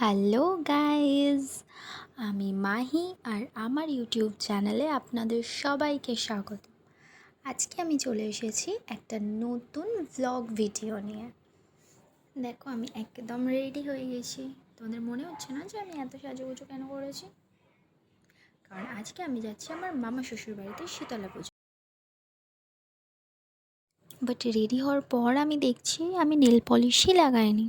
Hello guys আমি মাহি আর আমার YouTube চ্যানেলে আপনাদের সবাইকে স্বাগত। আজকে আমি চলে এসেছি একটা নতুন ভ্লগ ভিডিও নিয়ে। দেখো, আমি একদম রেডি হয়ে গেছি। তোমাদের মনে হচ্ছে না যে আমি এত সাজুগুজু কেন করেছি? কারণ আজকে আমি যাচ্ছি আমার মামা শ্বশুর বাড়িতে শীতলা পুজো। বাট রেডি হওয়ার পর আমি দেখছি আমি নেল পলিশই লাগাইনি।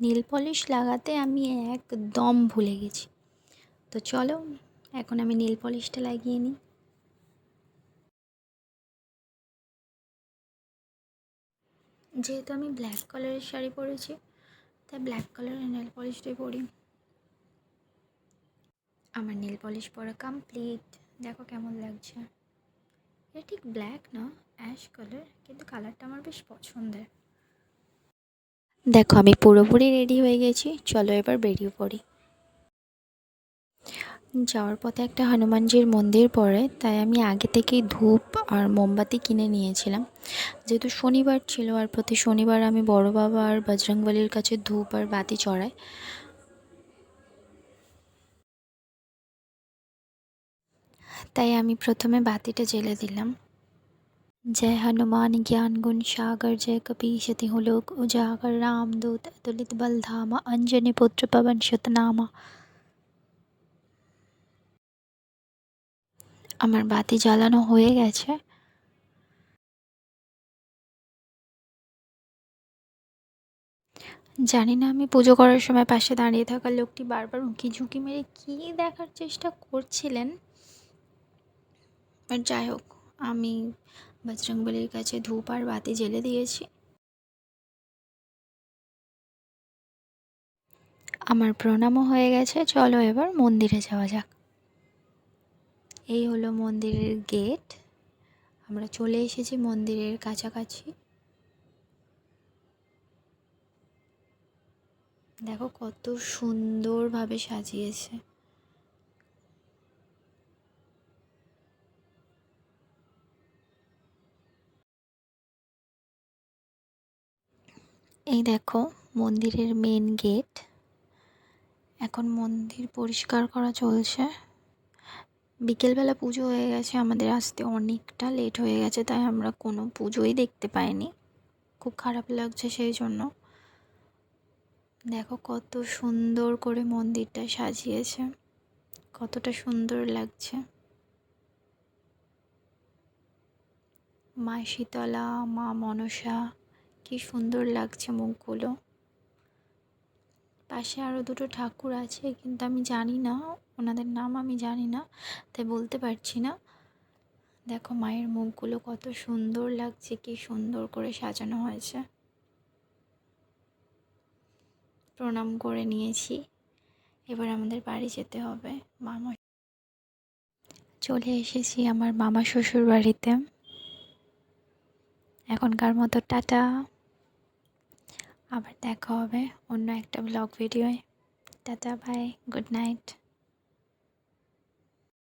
নেল পলিশ লাগাতে আমি একদম ভুলে গেছি। তো চলো, এখন আমি নেল পলিশটা লাগিয়ে নিই। যেহেতু আমি ব্ল্যাক কালারের শাড়ি পরেছি, তাই ব্ল্যাক কালারের নেল পলিশটাই পরি। আমার নেল পলিশ পরা কমপ্লিট দেখো কেমন লাগছে। এটা ঠিক ব্ল্যাক না, অ্যাশ কালার, কিন্তু কালারটা আমার বেশ পছন্দের। দেখো, আমি পুরোপুরি রেডি হয়ে গেছি। চলো এবার বেরিয়ে পড়ি। যাওয়ার পথে একটা হনুমানজির মন্দির পড়ে, তাই আমি আগে থেকেই ধূপ আর মোমবাতি কিনে নিয়েছিলাম। যেহেতু শনিবার ছিল, আর প্রতি শনিবার আমি বড় বাবা আর বজরংবলির কাছে ধূপ আর বাতি চড়াই। তাই আমি প্রথমে বাতিটা জ্বেলে দিলাম। जय हनुमान ज्ञान गुण सागर जय कपीशति हूँ लोक उजागर रामदूत अतुलित बलधामा अंजनी पुत्र पवन शतनामा আমার বাতি জ্বালানো হয়ে গেছে জানি না আমি পুজো করার সময় পাশে দাঁড়িয়ে থাকা লোকটি বারবার উঁকি ঝুঁকি মেরে কী দেখার চেষ্টা করছিলেন বাট যাই হোক আমি বজরংবলির কাছে ধূপ আর বাতি জ্বেলে দিয়েছি। আমার প্রণামও হয়ে গেছে। চলো এবার মন্দিরে যাওয়া যাক। এই হলো মন্দিরের গেট। আমরা চলে এসেছি মন্দিরের কাছাকাছি। দেখো কত সুন্দরভাবে সাজিয়েছে। এই দেখো, মন্দিরের মেন গেট এখন মন্দির পরিষ্কার করা চলছে। বিকেলবেলা পুজো হয়ে গেছে, আমাদের আসতে অনেকটা লেট হয়ে গেছে, তাই আমরা কোনো পুজোই দেখতে পাইনি। খুব খারাপ লাগছে সেই জন্য। দেখো কত সুন্দর করে মন্দিরটা সাজিয়েছে, কতটা সুন্দর লাগছে। মা শীতলা, মা মনসা কি সুন্দর লাগছে মুখগুলো। পাশে আরও দুটো ঠাকুর আছে, কিন্তু আমি জানি না, ওনাদের নাম আমি জানি না, তাই বলতে পারছি না। দেখো মায়ের মুখগুলো কত সুন্দর লাগছে, কি সুন্দর করে সাজানো হয়েছে। প্রণাম করে নিয়েছি, এবার আমাদের বাড়ি যেতে হবে, মামা। চলে এসেছি আমার মামা শ্বশুর বাড়িতে এখনকার মতো টাটা। আবার দেখা হবে অন্য একটা ব্লগ ভিডিওয় টাটা বাই গুড নাইট